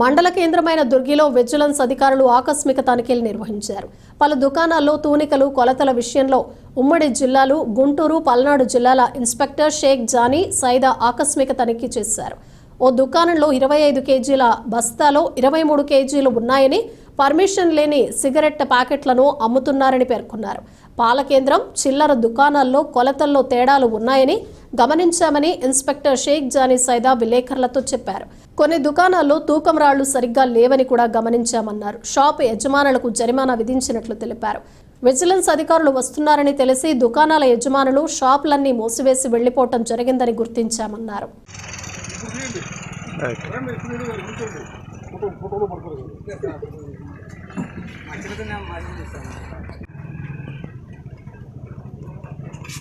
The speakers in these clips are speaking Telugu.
మండల కేంద్రమైన దుర్గిలో విజిలెన్స్ అధికారులు ఆకస్మిక తనిఖీలు నిర్వహించారు. పలు దుకాణాల్లో తూనికలు కొలతల విషయంలో ఉమ్మడి జిల్లాలు గుంటూరు పల్నాడు జిల్లాల ఇన్స్పెక్టర్ షేక్ జానీ సైదా ఆకస్మిక తనిఖీ చేశారు. ఓ దుకాణంలో ఇరవై ఐదు కేజీల బస్తాలో ఇరవై మూడు కేజీలు ఉన్నాయని పర్మిషన్ లేని సిగరెట్ ప్యాకెట్లను అమ్ముతున్నారని పేర్కొన్నారు. పాల కేంద్రం చిల్లర దుకాణాల్లో కొలతల్లో తేడాలు ఉన్నాయని గమనించామని ఇన్స్పెక్టర్ షేక్ జానీ సైదా విలేకరులతో చెప్పారు. కొన్ని దుకాణాల్లో తూకం రాళ్ళు సరిగ్గా లేవని కూడా గమనించామన్నారు. షాప్ యజమానులకు జరిమానా విధించినట్లు తెలిపారు. విజిలెన్స్ అధికారులు వస్తున్నారని తెలిసి దుకాణాల యజమానులు షాపులన్నీ మూసివేసి వెళ్ళిపోవటం జరిగిందని గుర్తించామన్నారు.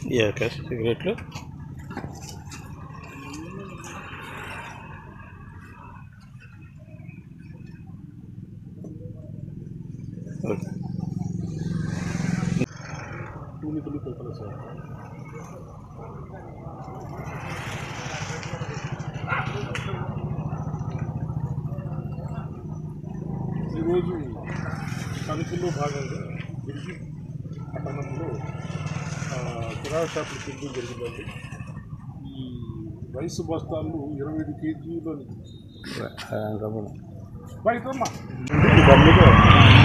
ఈ యొక్క సిగరెట్లు ఓకే ఈరోజు తనిఖీలో భాగంగా గిరిజి పట్టణంలో కిరాణా షాపులు తిరిగి జరిగిందండి. ఈ రైసు బస్తాలు ఇరవై ఐదు కేజీలు మీద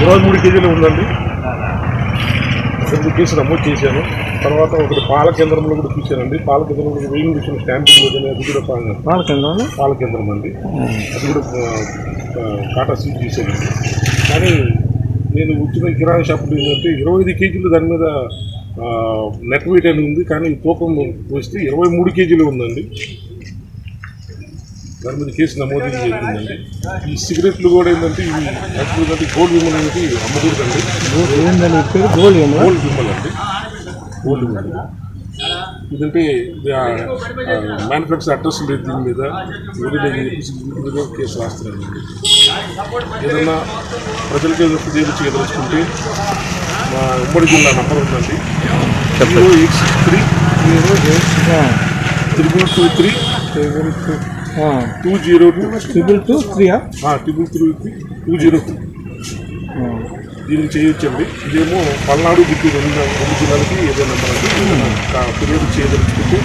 ఇరవై మూడు కేజీలు ఉందండి. రెండు కేసులు నమోదు చేశాను. తర్వాత ఒకటి పాల కేంద్రంలో కూడా చూశానండి. పాల కేంద్రంలో కూడా వెయ్యి మిషన్ స్టాంపింగ్ అది కూడా పా- పాల కేంద్రంలో? పాల కేంద్రం అండి. అది కూడా కాటా సీట్ చేసేది కానీ నేను వచ్చిన కిరాణా షాపులు ఏంటంటే ఇరవై ఐదు కేజీలు దాని మీద నెట్ వెయిట్ అని ఉంది. కానీ తూకం వస్తే ఇరవై మూడు కేజీలు ఉందండి. దాని మీద కేసు నమోదు జరిగిందండి ఈ సిగరెట్లు కూడా ఏంటంటే ఇవి యాక్చువల్గా గోల్డ్ విమల్ అనేది అమ్మకూడదండి. Gold gold Vimal? అండి. గోల్డ్ విమల్. ఇదంటే మ్యానుఫ్యాక్చర్ అడ్రస్ లేదు దీని మీద. మీద కేసు రాస్తున్నానండి ఏదన్నా ప్రజలకి తెలిసి ఎదుర్కొంటే మా ఉమ్మడి జిల్లా నంబర్ ఉందండి. Zero eight six three two three two zero two triple two త్రీయా triple three two zero two దీన్ని చేయొచ్చండి ఇదేమో పల్నాడు గుంటూరు రెండు రెండు జిల్లాలకి ఏదైనా మనకి ఫిర్యాదు చేయదలుచుకుంటే